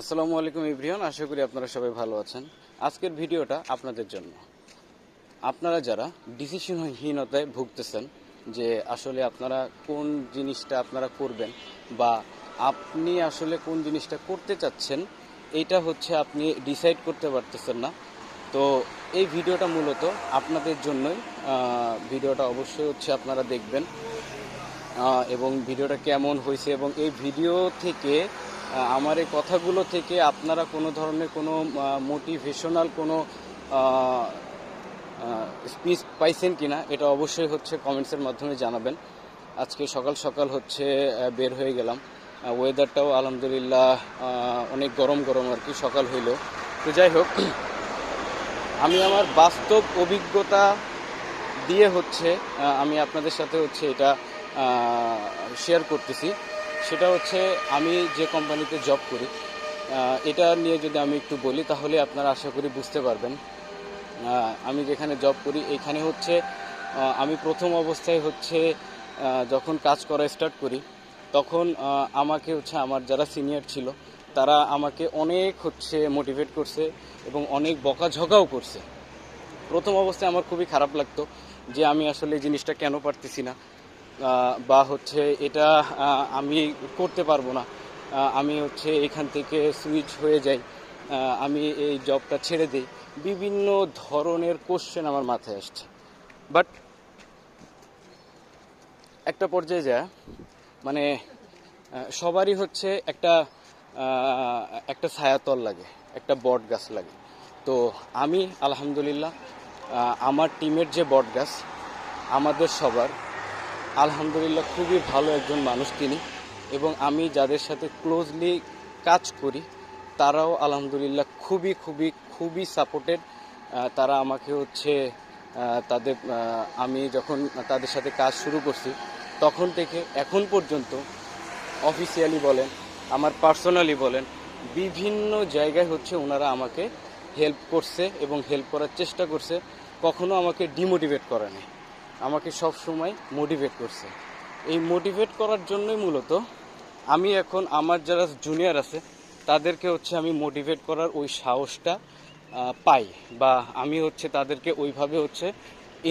আসসালামু আলাইকুম ইব্রিয়ান, আশা করি আপনারা সবাই ভালো আছেন। আজকের ভিডিওটা আপনাদের জন্য। আপনারা যারা ডিসিশনহীনতায় ভুগতেছেন যে আসলে আপনারা কোন জিনিসটা আপনারা করবেন বা আপনি আসলে কোন জিনিসটা করতে চাচ্ছেন, এটা হচ্ছে আপনি ডিসাইড করতে পারতেছেন না। তো এই ভিডিওটা মূলত আপনাদের জন্যই ভিডিওটা অবশ্যই হচ্ছে আপনারা দেখবেন। এবং ভিডিওটা কেমন হয়েছে এবং এই ভিডিও থেকে আমার এই কথাগুলো থেকে আপনারা কোনো ধরনের কোনো মোটিভেশনাল কোনো স্পিচ পাইছেন কি না এটা অবশ্যই হচ্ছে কমেন্টসের মাধ্যমে জানাবেন। আজকে সকাল সকাল হচ্ছে বের হয়ে গেলাম। ওয়েদারটাও আলহামদুলিল্লাহ অনেক গরম গরম আর কি সকাল হইল। তো যাই হোক, আমি আমার বাস্তব অভিজ্ঞতা দিয়ে হচ্ছে আমি আপনাদের সাথে হচ্ছে এটা শেয়ার করতেছি। সেটা হচ্ছে আমি যে কোম্পানিতে জব করি এটা নিয়ে যদি আমি একটু বলি, তাহলে আপনারা আশা করি বুঝতে পারবেন। আমি যেখানে জব করি, এখানে হচ্ছে আমি প্রথম অবস্থায় হচ্ছে যখন কাজ করা স্টার্ট করি, তখন আমাকে হচ্ছে আমার যারা সিনিয়র ছিল, তারা আমাকে অনেক হচ্ছে মোটিভেট করছে এবং অনেক বকাঝকাও করছে। প্রথম অবস্থায় আমার খুবই খারাপ লাগতো যে আমি আসলে এই জিনিসটা কেন পারতেছি না। বা হচ্ছে এটা আমি করতে পারব না। আমি হচ্ছে এখান থেকে সুইচ হয়ে যাই। আমি এই জবটা ছেড়ে দিই। বিভিন্ন ধরনের কোশ্চেন আমার মাথায় আসছে। বাট একটা পর্যায়ে যায় মানে সবারই হচ্ছে একটা একটা ছায়াতল লাগে, একটা বট গাছ লাগে। তো আমি, আলহামদুলিল্লাহ আমার টিমের যে বট গাছ, আমাদের সবার আলহামদুলিল্লাহ, খুবই ভালো একজন মানুষ তিনি এবং আমি যাদের সাথে ক্লোজলি কাজ করি, তারাও আলহামদুলিল্লাহ খুবই খুবই খুবই সাপোর্টেড তারা আমাকে হচ্ছে তাদের আমি যখন তাদের সাথে কাজ শুরু করছি, তখন থেকে এখন পর্যন্ত অফিসিয়ালি বলেন, আমার পার্সোনালি বলেন, বিভিন্ন জায়গায় হচ্ছে ওনারা আমাকে হেল্প করছে এবং হেল্প করার চেষ্টা করছে। কখনো আমাকে ডিমোটিভেট করেনি আমাকে সব সময় মোটিভেট করছে। এই মোটিভেট করার জন্যই মূলত আমি এখন আমার যারা জুনিয়র আছে, তাদেরকে হচ্ছে আমি মোটিভেট করার ওই সাহসটা পাই বা আমি হচ্ছে তাদেরকে ওইভাবে হচ্ছে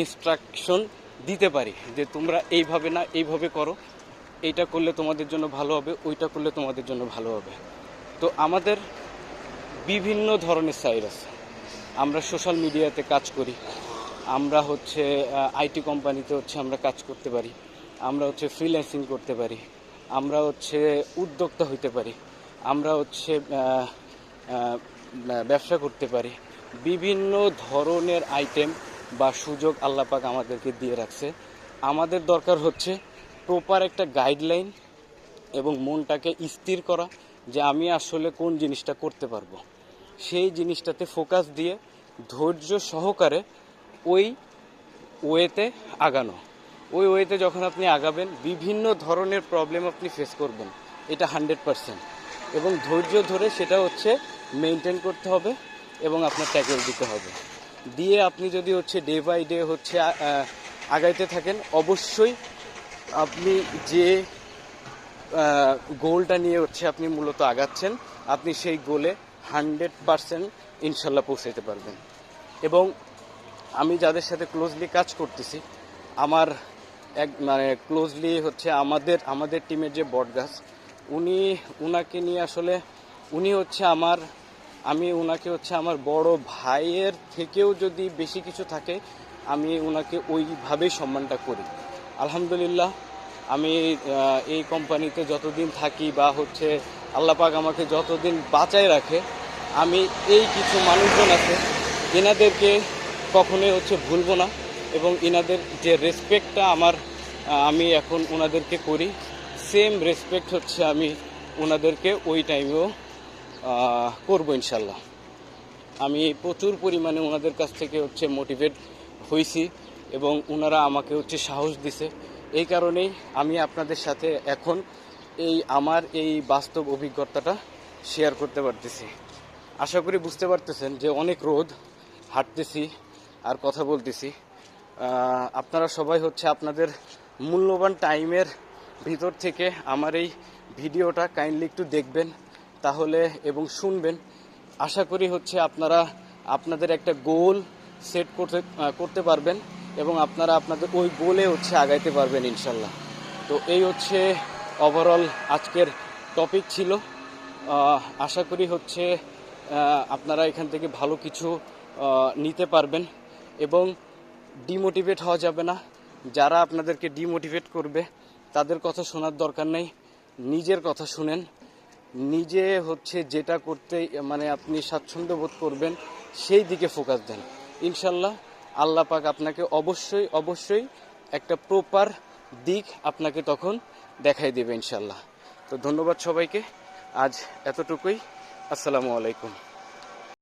ইনস্ট্রাকশন দিতে পারি যে তোমরা এইভাবে না, এইভাবে করো। এইটা করলে তোমাদের জন্য ভালো হবে, ওইটা করলে তোমাদের জন্য ভালো হবে। তো আমাদের বিভিন্ন ধরনের সাইড আছে। আমরা সোশ্যাল মিডিয়াতে কাজ করি। আমরা হচ্ছে আইটি কোম্পানিতে হচ্ছে আমরা কাজ করতে পারি। আমরা হচ্ছে ফ্রিল্যান্সিং করতে পারি। আমরা হচ্ছে উদ্যোক্তা হইতে পারি। আমরা হচ্ছে ব্যবসা করতে পারি। বিভিন্ন ধরনের আইটেম বা সুযোগ আল্লাপাক আমাদেরকে দিয়ে রাখছে। আমাদের দরকার হচ্ছে প্রপার একটা গাইডলাইন এবং মনটাকে স্থির করা যে আমি আসলে কোন জিনিসটা করতে পারব। সেই জিনিসটাতে ফোকাস দিয়ে ধৈর্য সহকারে ওই ওয়েতে আগানো। ওই ওয়েতে যখন আপনি আগাবেন, বিভিন্ন ধরনের প্রবলেম আপনি ফেস করবেন। এটা হান্ড্রেড পারসেন্ট এবং ধৈর্য ধরে সেটা হচ্ছে মেনটেন করতে হবে এবং আপনার ট্যাকেল দিতে হবে। দিয়ে আপনি যদি হচ্ছে ডে বাই ডে হচ্ছে আগাইতে থাকেন, অবশ্যই আপনি যে গোলটা নিয়ে হচ্ছে আপনি মূলত আগাচ্ছেন, আপনি সেই গোলে হান্ড্রেড পারসেন্ট ইনশাল্লাহ পৌঁছাতে পারবেন। এবং আমি যাদের সাথে ক্লোজলি কাজ করতেছি, আমার এক মানে ক্লোজলি হচ্ছে আমাদের আমাদের টিমের যে বটগাছ, উনি, উনাকে নিয়ে আসলে উনি হচ্ছে আমার, আমি উনাকে হচ্ছে আমার বড় ভাইয়ের থেকেও যদি বেশি কিছু থাকে, আমি উনাকে ওইভাবেই সম্মানটা করি। আলহামদুলিল্লাহ, আমি এই কোম্পানিতে যতদিন থাকি বা হচ্ছে আল্লাপাক আমাকে যতদিন বাঁচায় রাখে, আমি এই কিছু মানুষজন আছে, এনাদেরকে কখনোই হচ্ছে ভুলবো না এবং এনাদের যে রেসপেক্টটা আমার আমি এখন ওনাদেরকে করি সেম রেসপেক্ট হচ্ছে আমি ওনাদেরকে ওই টাইমেও করব ইনশাল্লাহ। আমি প্রচুর পরিমাণে ওনাদের কাছ থেকে হচ্ছে মোটিভেট হয়েছি এবং ওনারা আমাকে হচ্ছে সাহস দিছে। এই কারণেই আমি আপনাদের সাথে এখন এই আমার এই বাস্তব অভিজ্ঞতাটা শেয়ার করতে পারতেছি। আশা করি বুঝতে পারতেছেন যে অনেক রোদ, হাঁটতেছি আর কথা বলতেছি। আপনারা সবাই হচ্ছে আপনাদের মূল্যবান টাইমের ভিতর থেকে আমার এই ভিডিওটা কাইন্ডলি একটু দেখবেন, তাহলে এবং শুনবেন। আশা করি হচ্ছে আপনারা আপনাদের একটা গোল সেট করতে করতে পারবেন এবং আপনারা আপনাদের ওই গোলে হচ্ছে আগাইতে পারবেন ইনশাল্লাহ। তো এই হচ্ছে ওভারঅল আজকের টপিক ছিল। আশা করি হচ্ছে আপনারা এখান থেকে ভালো কিছু নিতে পারবেন। এবং ডিমোটিভেট হওয়া যাবে না। যারা আপনাদেরকে ডিমোটিভেট করবে, তাদের কথা শোনার দরকার নেই। নিজের কথা শুনেন। নিজে হচ্ছে যেটা করতে মানে আপনি স্বাচ্ছন্দ্য বোধ করবেন, সেই দিকে ফোকাস দেন। ইনশাল্লাহ আল্লাহ পাক আপনাকে অবশ্যই অবশ্যই একটা প্রপার দিক আপনাকে তখন দেখাই দেবে ইনশাল্লাহ। তো ধন্যবাদ সবাইকে। আজ এতটুকুই। আসসালামু আলাইকুম।